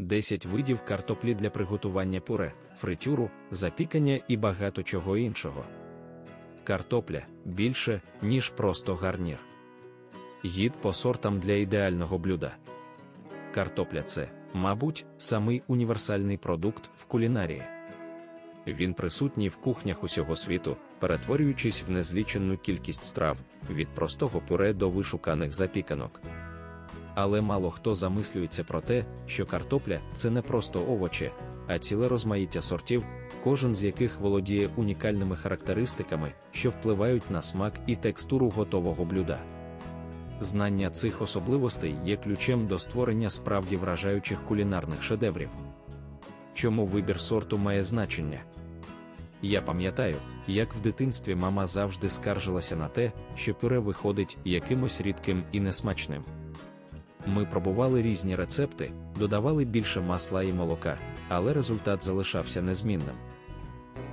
10 видів картоплі для приготування пюре, фритюру, запікання і багато чого іншого. Картопля більше, ніж просто гарнір. Гід по сортам для ідеального блюда. Картопля це, мабуть, самий універсальний продукт в кулінарії. Він присутній в кухнях усього світу, перетворюючись в незліченну кількість страв від простого пюре до вишуканих запіканок. Але мало хто замислюється про те, що картопля це не просто овочі, а ціле розмаїття сортів, кожен з яких володіє унікальними характеристиками, що впливають на смак і текстуру готового блюда. Знання цих особливостей є ключем до створення справді вражаючих кулінарних шедеврів. Чому вибір сорту має значення? Я пам'ятаю, як в дитинстві мама завжди скаржилася на те, що пюре виходить якимось рідким і несмачним. Ми пробували різні рецепти, додавали більше масла і молока, але результат залишався незмінним.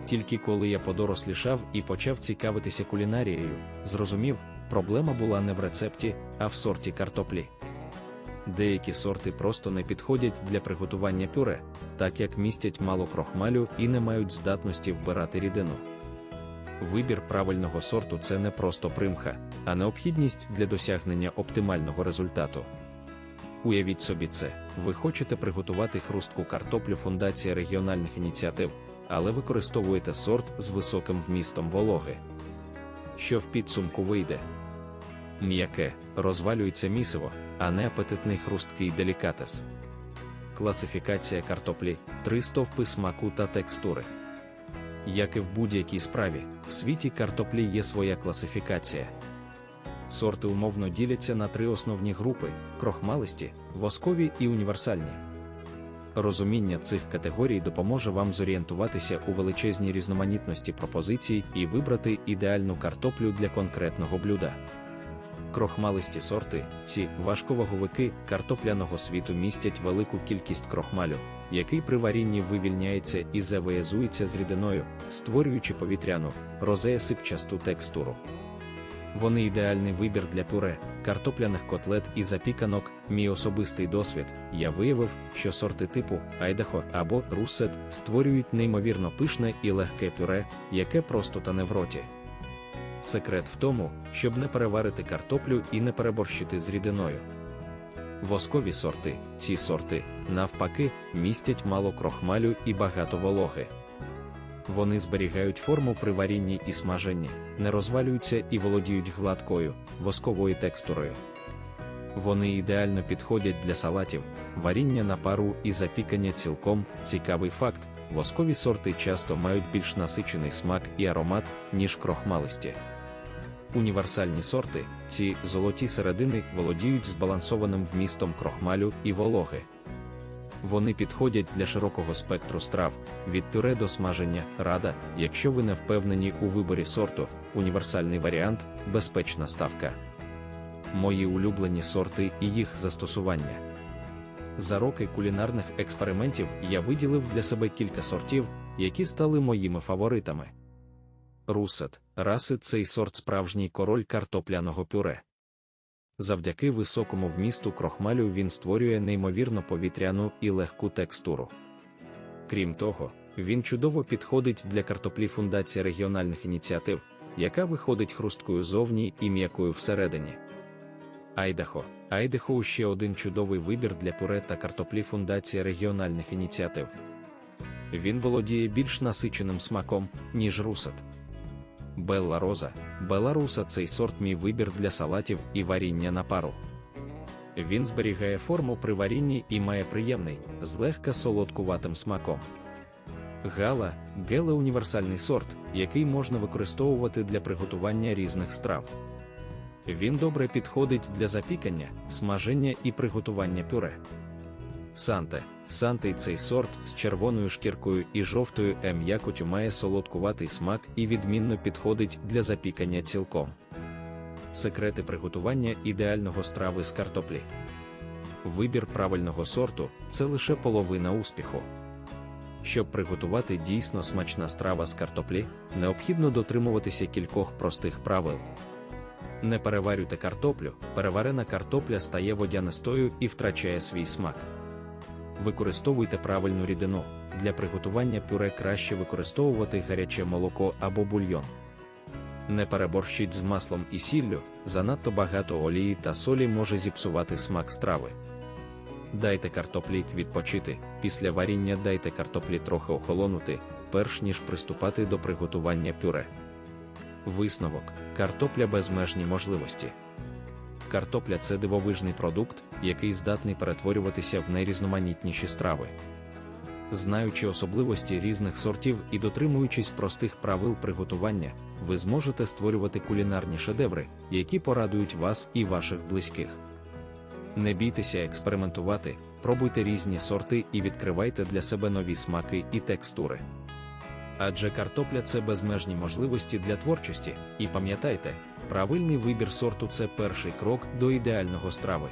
Тільки коли я подорослішав і почав цікавитися кулінарією, зрозумів, проблема була не в рецепті, а в сорті картоплі. Деякі сорти просто не підходять для приготування пюре, так як містять мало крохмалю і не мають здатності вбирати рідину. Вибір правильного сорту це не просто примха, а необхідність для досягнення оптимального результату. Уявіть собі це, ви хочете приготувати хрустку картоплю фундація регіональних ініціатив, але використовуєте сорт з високим вмістом вологи. Що в підсумку вийде? М'яке, розвалюється місиво, а не апетитний хрусткий делікатес. Класифікація картоплі три стовпи смаку та текстури. Як і в будь-якій справі, в світі картоплі є своя класифікація. Сорти умовно діляться на три основні групи: крохмалисті, воскові і універсальні. Розуміння цих категорій допоможе вам зорієнтуватися у величезній різноманітності пропозицій і вибрати ідеальну картоплю для конкретного блюда. Крохмалисті сорти, ці важковаговики картопляного світу містять велику кількість крохмалю, який при варінні вивільняється і завиязується з рідиною, створюючи повітряну, розеясипчасту текстуру. Вони ідеальний вибір для пюре, картопляних котлет і запіканок. Мій особистий досвід. Я виявив, що сорти типу Айдахо або Руссет створюють неймовірно пишне і легке пюре, яке просто тане в роті. Секрет в тому, щоб не переварити картоплю і не переборщити з рідиною. Воскові сорти, ці сорти, навпаки, містять мало крохмалю і багато вологи. Вони зберігають форму при варінні і смаженні, не розвалюються і володіють гладкою, восковою текстурою. Вони ідеально підходять для салатів, варіння на пару і запікання цілком цікавий факт. Воскові сорти часто мають більш насичений смак і аромат, ніж крохмалисті. Універсальні сорти, ці золоті середини володіють збалансованим вмістом крохмалю і вологи. Вони підходять для широкого спектру страв, від пюре до смаження, рада, якщо ви не впевнені у виборі сорту, універсальний варіант безпечна ставка. Мої улюблені сорти і їх застосування. За роки кулінарних експериментів я виділив для себе кілька сортів, які стали моїми фаворитами. Русет, раси цей сорт справжній король картопляного пюре. Завдяки високому вмісту крохмалю він створює неймовірно повітряну і легку текстуру. Крім того, він чудово підходить для картоплі фундація регіональних ініціатив, яка виходить хрусткою зовні і м'якою всередині. Айдахо. Айдахо ще один чудовий вибір для пюре та картоплі фундація регіональних ініціатив. Він володіє більш насиченим смаком, ніж русет. Белла Роза, Беларуса цей сорт мій вибір для салатів і варіння на пару. Він зберігає форму при варінні і має приємний, злегка солодкуватим смаком. Гала геле універсальний сорт, який можна використовувати для приготування різних страв. Він добре підходить для запікання, смаження і приготування пюре. Санте Сантий цей сорт з червоною шкіркою і жовтою м'якотю має солодкуватий смак і відмінно підходить для запікання цілком. Секрети приготування ідеального страви з картоплі. Вибір правильного сорту це лише половина успіху. Щоб приготувати дійсно смачна страва з картоплі, необхідно дотримуватися кількох простих правил. Не переварюйте картоплю, переварена картопля стає водянистою і втрачає свій смак Використовуйте правильну рідину. Для приготування пюре краще використовувати гаряче молоко або бульйон. Не переборщіть з маслом і сіллю, занадто багато олії та солі може зіпсувати смак страви. Дайте картоплі відпочити, після варіння дайте картоплі трохи охолонути, перш ніж приступати до приготування пюре. Висновок: картопля безмежні можливості. Картопля це дивовижний продукт, який здатний перетворюватися в найрізноманітніші страви. Знаючи особливості різних сортів і дотримуючись простих правил приготування, ви зможете створювати кулінарні шедеври, які порадують вас і ваших близьких. Не бійтеся експериментувати, пробуйте різні сорти і відкривайте для себе нові смаки і текстури. Адже картопля це безмежні можливості для творчості, і пам'ятайте, правильний вибір сорту це перший крок до ідеального страви.